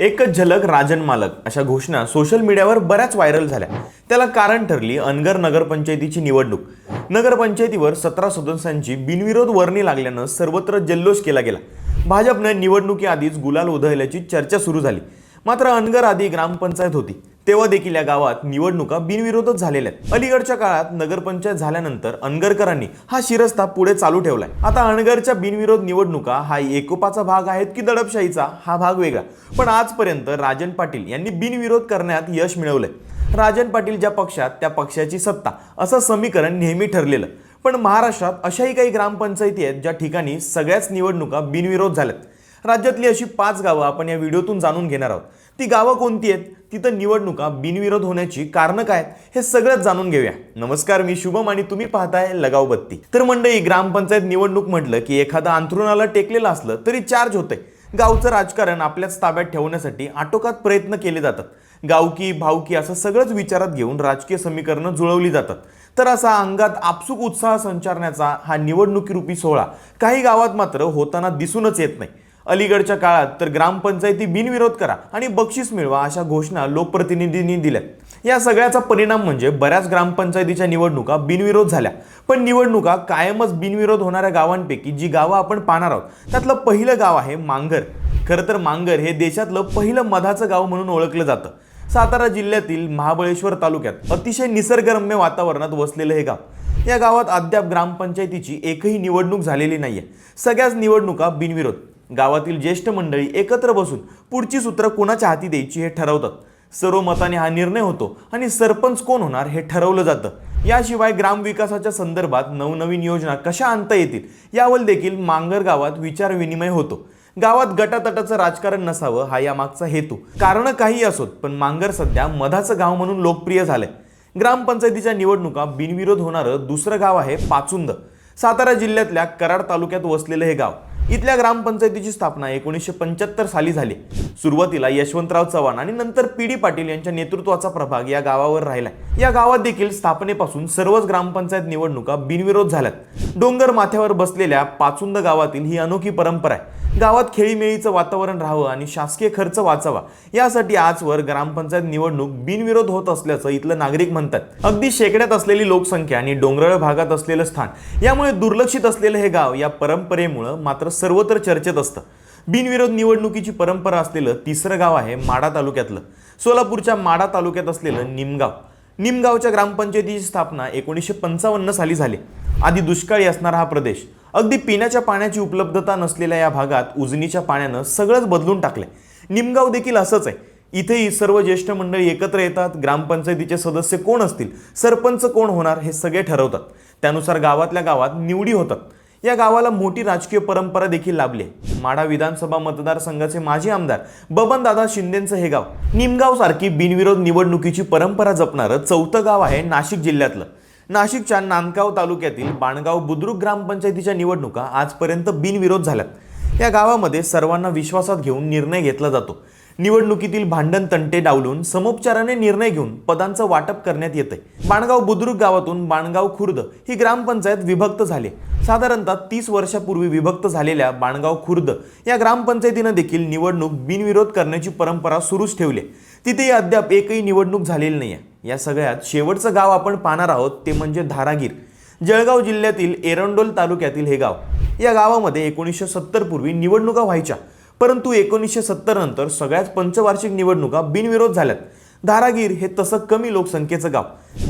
एकच झलक राजन मालक अशा घोषणा सोशल मीडियावर बऱ्याच व्हायरल झाल्या. त्याला कारण ठरली अनगर नगरपंचायतीची निवडणूक. नगरपंचायतीवर सतरा सदस्यांची बिनविरोध वर्णी लागल्यानं सर्वत्र जल्लोष केला गेला. भाजपनं निवडणुकीआधीच गुलाल उधळल्याची चर्चा सुरू झाली. मात्र अनगर आधी ग्रामपंचायत होती. तेव्हा देखील या गावात निवडणुका बिनविरोधच झालेल्या आहेत. अलीकडच्या काळात नगरपंचायत झाल्यानंतर अनगरकरांनी हा शिरस्ता पुढे चालू ठेवलाय. आता अनगरच्या बिनविरोध निवडणुका हा एकोपाचा भाग आहेत की दडपशाहीचा? हा भाग वेगळा. पण आजपर्यंत राजन पाटील यांनी बिनविरोध करण्यात यश मिळवलंय. राजन पाटील ज्या पक्षात त्या पक्षाची सत्ता. असं समीकरण नेहमी ठरलेलं. पण महाराष्ट्रात अशाही काही ग्रामपंचायती आहेत ज्या ठिकाणी सगळ्याच निवडणुका बिनविरोध झाल्यात. राज्यातली अशी पाच गावं आपण या व्हिडिओतून जाणून घेणार आहोत. ती गावं कोणती आहेत? तिथं निवडणुका बिनविरोध होण्याची कारणं काय आहेत? हे सगळंच जाणून घेऊया. नमस्कार मी शुभम आणि तुम्ही पाहताय लगाव बत्ती. तर मंडळी ग्रामपंचायत निवडणूक म्हटलं की एखादं अंथरुणाला टेकलेलं असलं तरी चार्ज होतंय. गावचं राजकारण आपल्याच ताब्यात ठेवण्यासाठी आटोकात प्रयत्न केले जातात. गावकी भावकी असं सगळंच विचारात घेऊन राजकीय समीकरणं जुळवली जातात. तर असा अंगात आपसूक उत्साह संचारण्याचा हा निवडणुकीरूपी सोहळा काही गावात मात्र होताना दिसूनच येत नाही. अलीकडच्या काळात तर ग्रामपंचायती बिनविरोध करा आणि बक्षीस मिळवा अशा घोषणा लोकप्रतिनिधींनी दिल्यात. या सगळ्याचा परिणाम म्हणजे बऱ्याच ग्रामपंचायतीच्या निवडणुका बिनविरोध झाल्या. पण निवडणुका कायमच बिनविरोध होणाऱ्या गावांपैकी जी गावं आपण पाहणार आहोत त्यातलं पहिलं गाव आहे मांगर. खरं तर मांगर हे देशातलं पहिलं मधाचं गाव म्हणून ओळखलं जातं. सातारा जिल्ह्यातील महाबळेश्वर तालुक्यात अतिशय निसर्गरम्य वातावरणात वसलेलं हे गाव. या गावात अद्याप ग्रामपंचायतीची एकही निवडणूक झालेली नाहीये. सगळ्याच निवडणुका बिनविरोध. गावातील ज्येष्ठ मंडळी एकत्र बसून पुढची सूत्र कोणाच्या हाती द्यायची हे ठरवतात. सर्व मताने हा निर्णय होतो आणि सरपंच कोण होणार हे ठरवलं जातं. याशिवाय ग्रामविकासाच्या संदर्भात नवनवीन योजना कशा आणता येतील यावर देखील मांगर गावात विचार विनिमय होतो. गावात गटातटाचं राजकारण नसावं हा यामागचा हेतू. कारण काही असोत पण मांगर सध्या मधाचं गाव म्हणून लोकप्रिय झालंय. ग्रामपंचायतीच्या निवडणुका बिनविरोध होणारं दुसरं गाव आहे पाचुंद. सातारा जिल्ह्यातल्या कराड तालुक्यात वसलेलं हे गाव. इथल्या ग्रामपंचायतीची स्थापना एकोणीसशे पंच्याहत्तर साली झाली. सुरुवातीला यशवंतराव चव्हाण आणि नंतर पी डी पाटील यांच्या नेतृत्वाचा प्रभाग या गावावर राहिला या गावात देखील स्थापनेपासून सर्वच ग्रामपंचायत निवडणुका बिनविरोध झाल्यात. डोंगर माथ्यावर बसलेल्या पाचुंद गावातील ही अनोखी परंपरा आहे. गावात खेळीमेळीचं वातावरण राहावं आणि शासकीय खर्च वाचावा यासाठी आजवर ग्रामपंचायत निवडणूक बिनविरोध होत असल्याचं इथलं नागरिक म्हणतात. अगदी शेकड्यात असलेली लोकसंख्या आणि डोंगराळ भागात असलेलं स्थान यामुळे दुर्लक्षित असलेलं हे गाव या परंपरेमुळं मात्र सर्वत्र चर्चेत असतं. बिनविरोध निवडणुकीची परंपरा असलेलं तिसरं गाव आहे माडा तालुक्यातलं. सोलापूरच्या माडा तालुक्यात असलेलं निमगाव. निमगावच्या ग्रामपंचायतीची स्थापना एकोणीसशे पंचावन्न साली झाली. आधी दुष्काळी असणारा हा प्रदेश. अगदी पिण्याच्या पाण्याची उपलब्धता नसलेल्या या भागात उजनीच्या पाण्यानं सगळंच बदलून टाकलंय. निमगाव देखील असंच आहे. इथेही सर्व ज्येष्ठ मंडळी एकत्र येतात. ग्रामपंचायतीचे सदस्य कोण असतील? सरपंच कोण होणार हे सगळे ठरवतात. त्यानुसार गावातल्या गावात निवडी होतात. या गावाला मोठी राजकीय परंपरा देखील लाभली आहे. माढा विधानसभा मतदारसंघाचे माजी आमदार बबनदादा शिंदेंचं हे गाव. निमगाव सारखी बिनविरोध निवडणुकीची परंपरा जपणारं चौथं गाव आहे नाशिक जिल्ह्यातलं. नाशिकच्या नांदगाव तालुक्यातील बाणगाव बुद्रुक ग्रामपंचायतीच्या निवडणुका आजपर्यंत बिनविरोध झाल्यात. या गावामध्ये सर्वांना विश्वासात घेऊन निर्णय घेतला जातो. निवडणुकीतील भांडण तंटे डावलून समोपचाराने निर्णय घेऊन पदांचं वाटप करण्यात येते बाणगाव बुद्रुक गावातून बाणगाव खुर्द ही ग्रामपंचायत विभक्त झाली. साधारणतः तीस वर्षापूर्वी विभक्त झालेल्या बाणगाव खुर्द या ग्रामपंचायतीनं देखील निवडणूक बिनविरोध करण्याची परंपरा सुरूच ठेवली. तिथेही अद्याप एकही निवडणूक झालेली नाही आहे या सगळ्यात शेवटचं गाव आपण पाहणार आहोत ते म्हणजे धारागीर. जळगाव जिल्ह्यातील एरंडोल तालुक्यातील हे गाव. या गावामध्ये एकोणीसशे सत्तर पूर्वी निवडणुका व्हायच्या. परंतु एकोणीसशे सत्तर नंतर सगळ्याच पंचवार्षिक निवडणुका बिनविरोध झाल्यात. धारागीर हे तसं कमी लोकसंख्येचं गाव.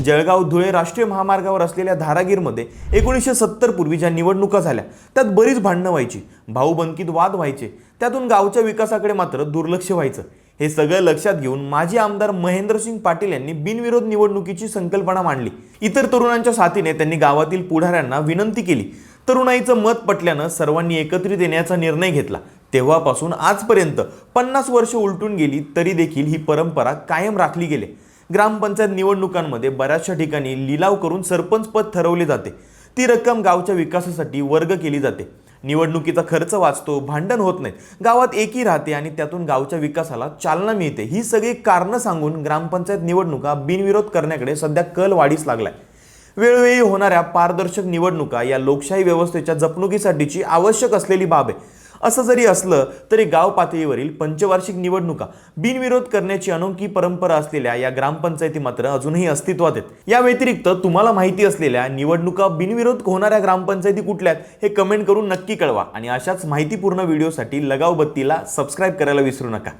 जळगाव धुळे राष्ट्रीय महामार्गावर असलेल्या धारागीरमध्ये एकोणीसशे सत्तर पूर्वी ज्या निवडणुका झाल्या त्यात बरीच भांडणं व्हायची. भाऊबंकीत वाद व्हायचे. त्यातून गावच्या विकासाकडे मात्र दुर्लक्ष व्हायचं. हे सगळं लक्षात घेऊन माजी आमदार महेंद्रसिंग पाटील यांनी बिनविरोध निवडणुकीची संकल्पना मांडली. इतर तरुणांच्या साथीने त्यांनी गावातील पुढाऱ्यांना विनंती केली. तरुणाईचं मत पटल्यानं सर्वांनी एकत्रित येण्याचा निर्णय घेतला. तेव्हापासून आजपर्यंत पन्नास वर्ष उलटून गेली तरी देखील ही परंपरा कायम राखली गेली. ग्रामपंचायत निवडणुकांमध्ये बऱ्याचशा ठिकाणी लिलाव करून सरपंच पद ठरवले जाते. ती रक्कम गावच्या विकासासाठी वर्ग केली जाते. निवडणुकीचा खर्च वाचतो भांडण होत नाही. गावात एकी राहते आणि त्यातून गावच्या विकासाला चालना मिळते. ही सगळी कारणं सांगून ग्रामपंचायत निवडणुका बिनविरोध करण्याकडे सध्या कल वाढीस लागलाय. वेळोवेळी होणाऱ्या पारदर्शक निवडणुका या लोकशाही व्यवस्थेच्या जपणुकीसाठीची आवश्यक असलेली बाब आहे. असं जरी असलं तरी गाव पातळीवरील पंचवार्षिक निवडणुका बिनविरोध करण्याची अनोखी परंपरा असलेल्या या ग्रामपंचायती मात्र अजूनही अस्तित्वात आहेत. या व्यतिरिक्त तुम्हाला माहिती असलेल्या निवडणुका बिनविरोध होणाऱ्या ग्रामपंचायती कुठल्या आहेत हे कमेंट करून नक्की कळवा आणि अशाच माहितीपूर्ण व्हिडिओसाठी लगाव बत्तीला सबस्क्राईब करायला विसरू नका.